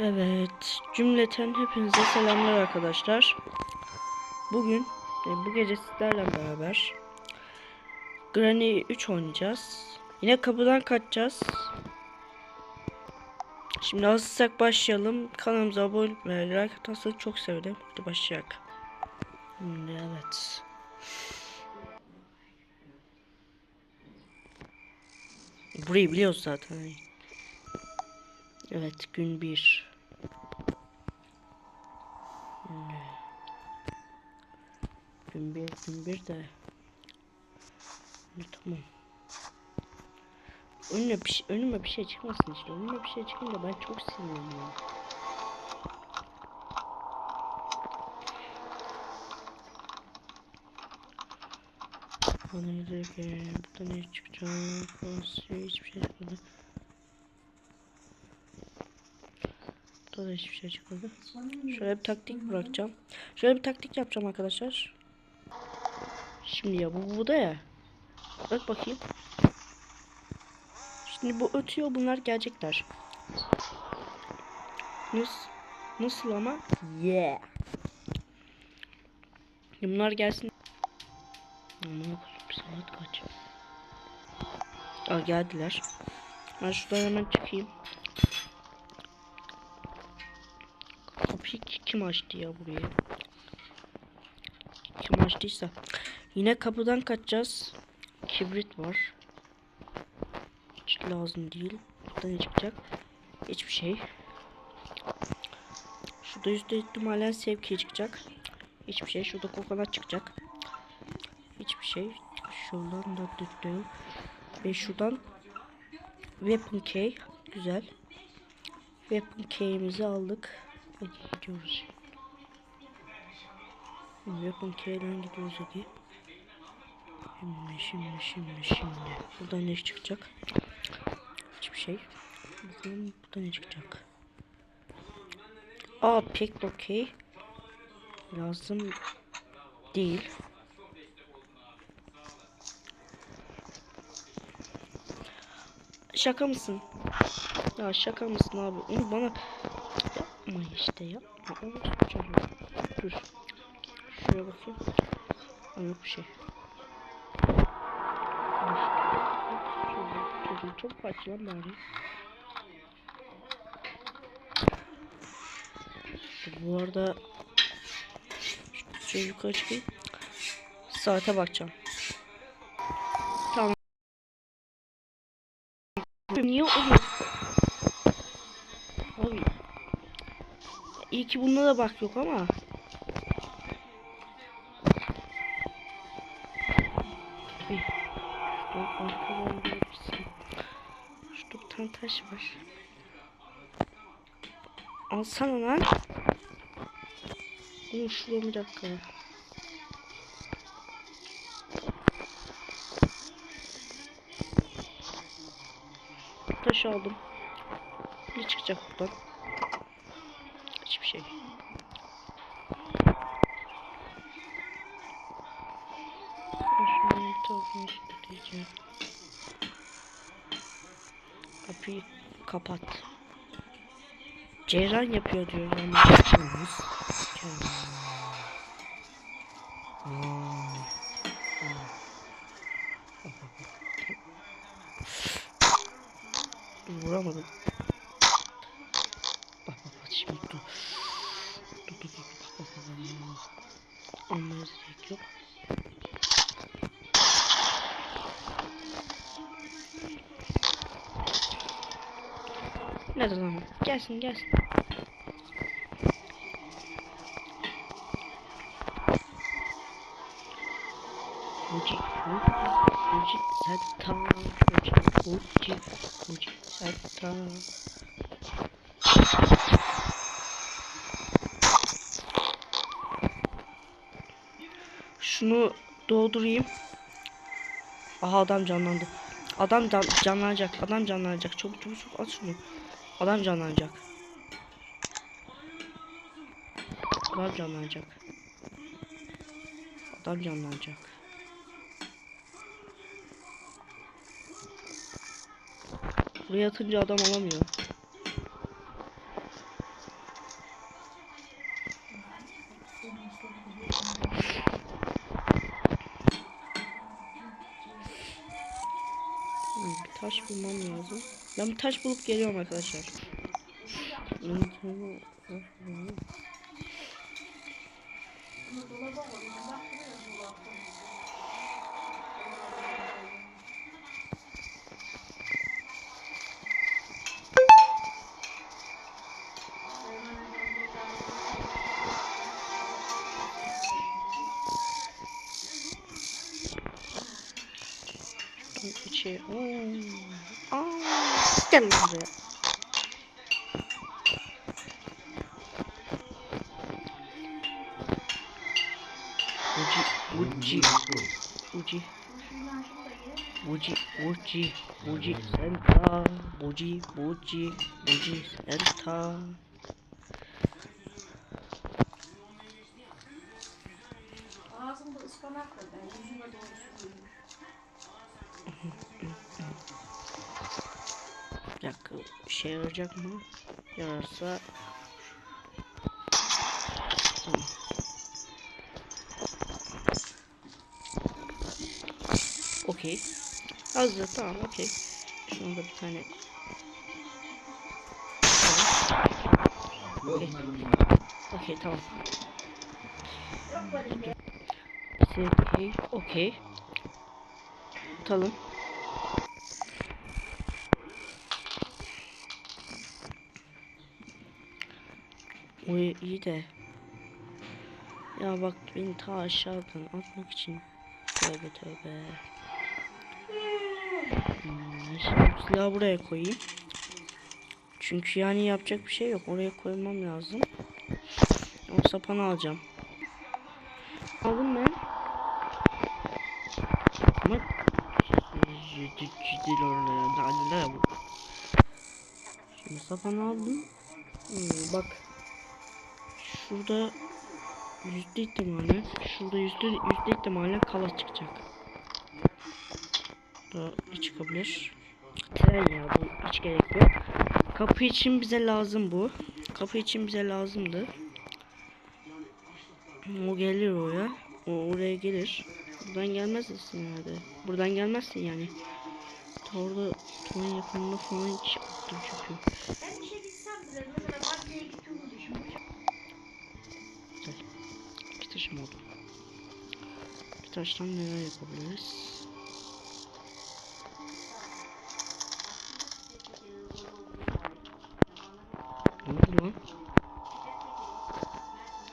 Evet, cümleten hepinize selamlar arkadaşlar. Bugün, e, bu gece sizlerle beraber Granny 3 oynayacağız. Yine kapıdan kaçacağız. Şimdi hazırsak başlayalım. Kanalımıza abone olmayı, like atarsanız çok sevinirim. Hadi başlayalım. Şimdi evet. Burayı biliyoruz zaten. Evet, gün 1. Gün bir, gün bir de. Tamam. Önüme bir, şey, önüme bir şey çıkmasın işte. Önüme bir şey çıkınca ben çok sinirleniyorum. Yürürken burada ne çıkacak? Burası hiçbir şey çıkmadı. Burada da hiçbir şey çıkmadı. Şöyle bir taktik bırakacağım. Şöyle bir taktik yapacağım arkadaşlar. Şimdi ya bu bu da ya. Bak bakayım. Şimdi bu ötüyor bunlar gelecekler. Nasıl? Nasıl ama? Yeah. Bunlar gelsin. Aman saat kaç? Aa geldiler. Ben şuradan hemen çıkayım. Kapıyı ki- kim açtı ya burayı? Kim açtıysa. Yine kapıdan kaçacağız. Kibrit var. Hiç lazım değil. Burada ne çıkacak? Hiçbir şey. Şurada yüzde ihtimalen sevki çıkacak. Hiçbir şey. Şurada kokonat çıkacak. Hiçbir şey. Şuradan da düttüm. Ve şuradan Weapon Key. Güzel. Weapon Key'imizi aldık. Hadi gidiyoruz. Weapon Key'den gidiyoruz hadi. Şimdi şimdi şimdi şimdi. Buradan ne çıkacak? Hiçbir şey. Bakalım burada ne çıkacak? Aa pek okey. Lazım değil. Şaka mısın? Ya şaka mısın abi? Onu bana yapma işte yapma. Onu tutacağım. Dur. Şuraya bakayım. Aa, yok bir şey. Çocuğu çok kaç lan bari. Bu arada şöyle yukarı çıkayım. Saate bakacağım. Tamam. Niye oluyor? Abi. İyi ki bunda da bak yok ama. Tane taş var. Alsana lan. Bunu şuraya bir dakika. Taş aldım. Ne çıkacak buradan? Hiçbir şey. Şunu bir tarafını diyeceğim. Kapıyı kapat. Ceyran yapıyor diyor ama. Nerede lan? Gelsin gelsin. Uci, uci, setta, uci, uci, uci, setta. Şunu doldurayım. Aha adam canlandı. Adam can, canlanacak. Adam canlanacak. Çabuk çabuk çabuk at şunu. Adam canlanacak. Adam canlanacak. Adam canlanacak. Buraya atınca adam alamıyor. Hmm, taş bulmam lazım. Ben bir taş bulup geliyorum arkadaşlar. içi. Oo. Gel lan buraya. Uci, uci, uci. Uci, uci, uci, senta. Uci, uci, uci, senta. Ağzımda ıspanak var. Ben yüzüme doğru dakika, şey yarayacak mı? Yararsa... Tamam. Okey. Hazır, tamam, okey. Şunu da bir tane... Okey, Okey, tamam. Okey, okey. Atalım. O iyi de. Ya bak beni ta aşağıdan atmak için. Tövbe tövbe. Hmm, silahı buraya koyayım. Çünkü yani yapacak bir şey yok. Oraya koymam lazım. O sapanı alacağım. Aldım ben. Ama ciddi oraya. Şimdi sapanı aldım. Hmm, bak. Şurada yüzde ihtimalle şurada yüzde yüzde ihtimalle kala çıkacak. Da ne çıkabilir? Tren ya bu hiç gerek yok. Kapı için bize lazım bu. Kapı için bize lazımdı. O gelir oraya. O oraya gelir. Buradan gelmezsin herhalde. Buradan gelmezsin yani. Orada tuğun yakınında falan yaptım çünkü. Taştan neler yapabiliriz? Ne oldu lan?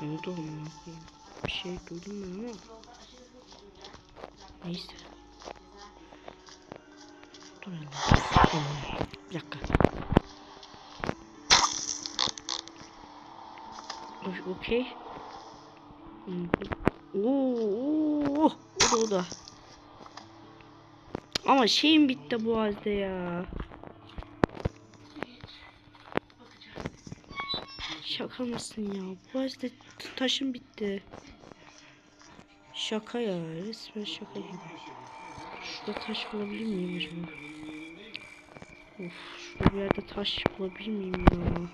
Ne oldu koyayım? Bir şey duydum ben ama. Neyse. Dur. Aman, Bir dakika. Okey. Hmm, Oo, oo, da. Ama şeyim bitti bu halde ya. Şaka mısın ya? Bu halde taşım bitti. Şaka ya. Resmen şaka gibi. Şurada taş bulabilir miyim acaba? Of, şurada bir yerde taş bulabilir miyim ya?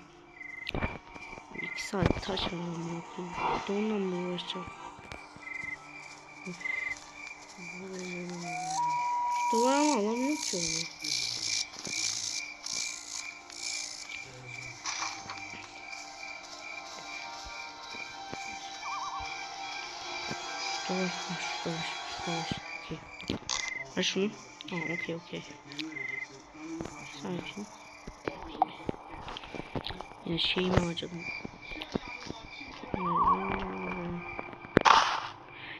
İki saat taş aramam lazım. Onunla mı uğraşacağım? Of. Şurada var ama alamıyorum ki onu. Şurada var, şurada var, şurada var. Okey. Ver şunu. Tamam, okey, okey. Sakin. Yine şeyimi harcadım.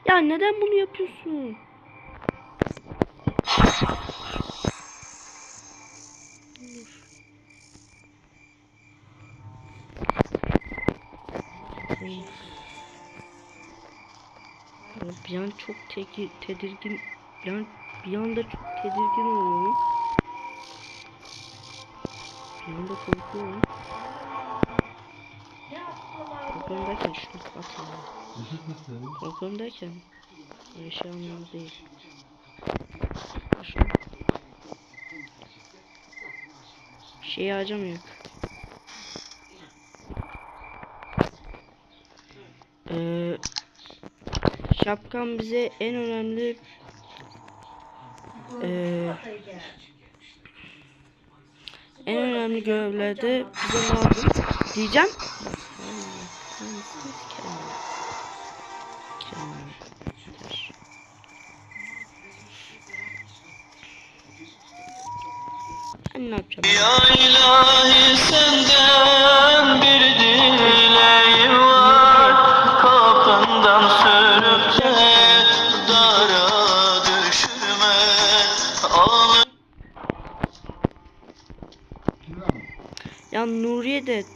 Ya neden bunu yapıyorsun? Ya Bir an çok teki, tedirgin, bir an, bir anda çok tedirgin oluyorum. Bir anda korkuyorum. Korkuyorum derken şunu kapatayım. Korkuyorum derken öyle şey anlamında değil. Şunu. Şeyi harcamıyor. Şapkan bize en önemli ee, En önemli görevlerde bize lazım. Diyeceğim. Ben? Ya ilahi senden bir dileğim Ya Nuriye de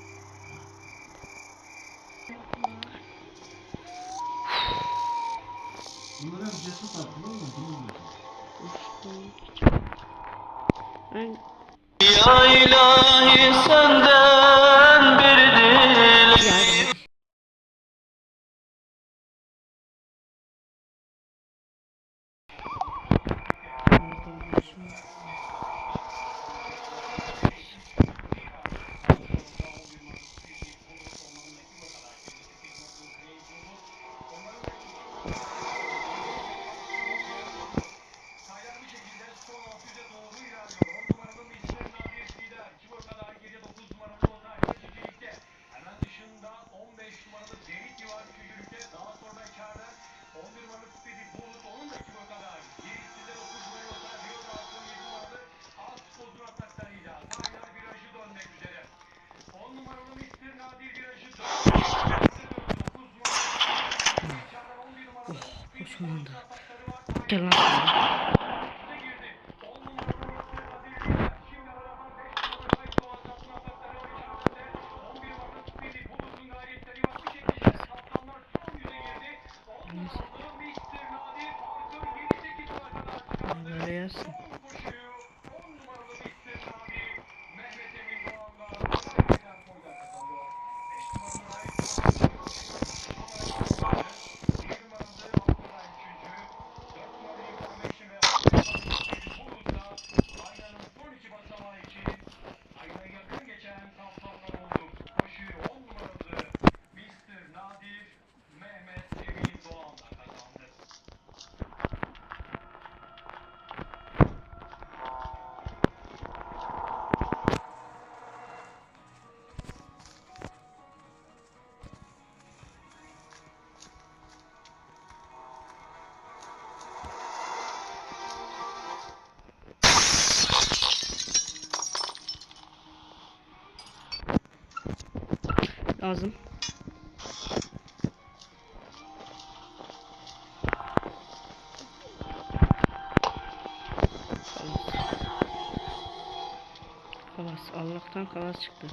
atakları var. Lazım. Kalas. Allah'tan kalas çıktı.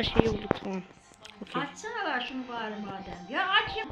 Ayşe'yi bulduk tamam. Okey. Açsana lan şunu bari madem. Ya aç ya.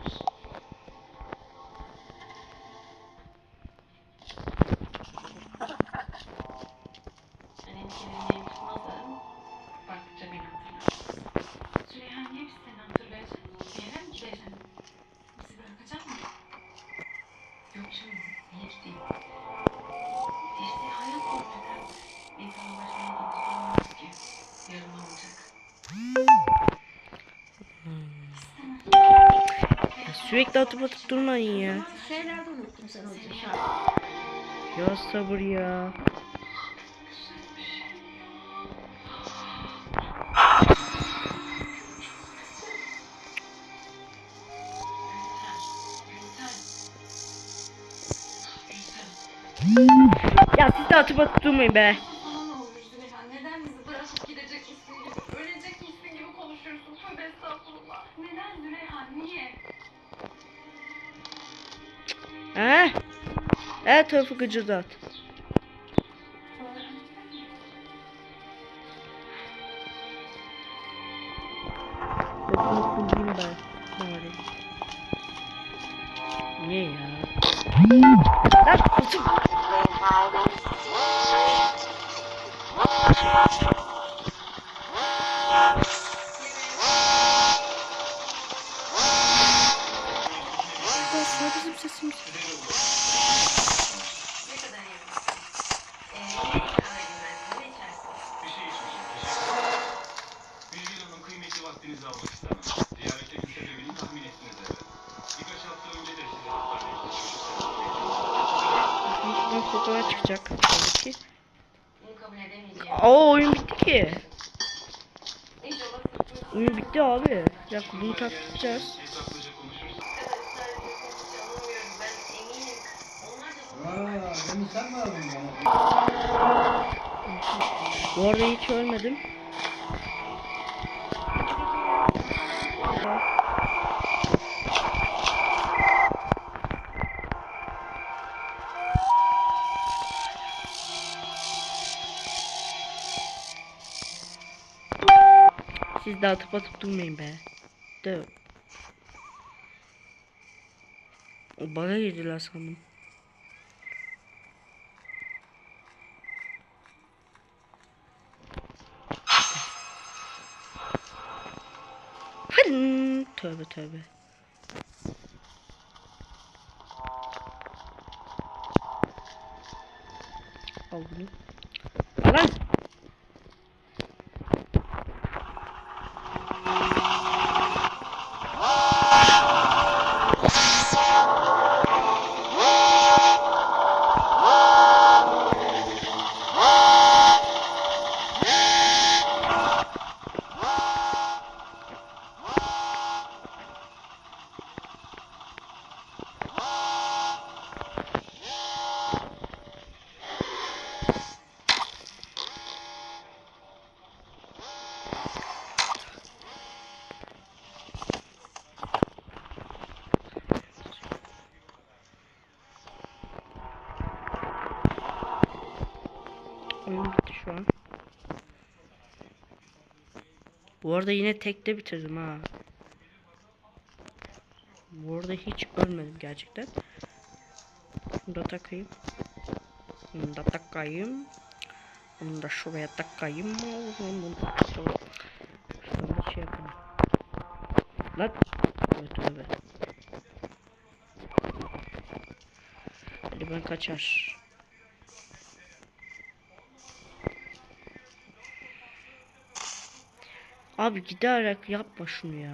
Sürekli atıp atıp durmayın ya. Ya sabır ya. Ya siz de atıp atıp durmayın be. Her tarafı gıcırdat. Kıldırayım ben. Bari. Ne ya? Lan kızım. Aslında bizim sesimiz. Fotoğraf çıkacak. Tabii ki. Aa oyun bitti ki. Oyun bitti abi. Bir dakika bunu takacağız. Sen mi aradın bana? Bu arada hiç ölmedim. Siz de atıp atıp durmayın be. De. O bana girdiler sandım. Hadi. Tövbe tövbe. Al bunu. Al lan. Oyun bitti şu an. Bu arada yine tekte bitirdim ha. Bu arada hiç ölmedim gerçekten. Bunu da takayım. Bunu da takayım. Bunu da şuraya takayım. Bunu da şuraya. Da şey yapayım. Lan. Evet evet. Hadi ben kaçar. Abi giderek yapma şunu ya.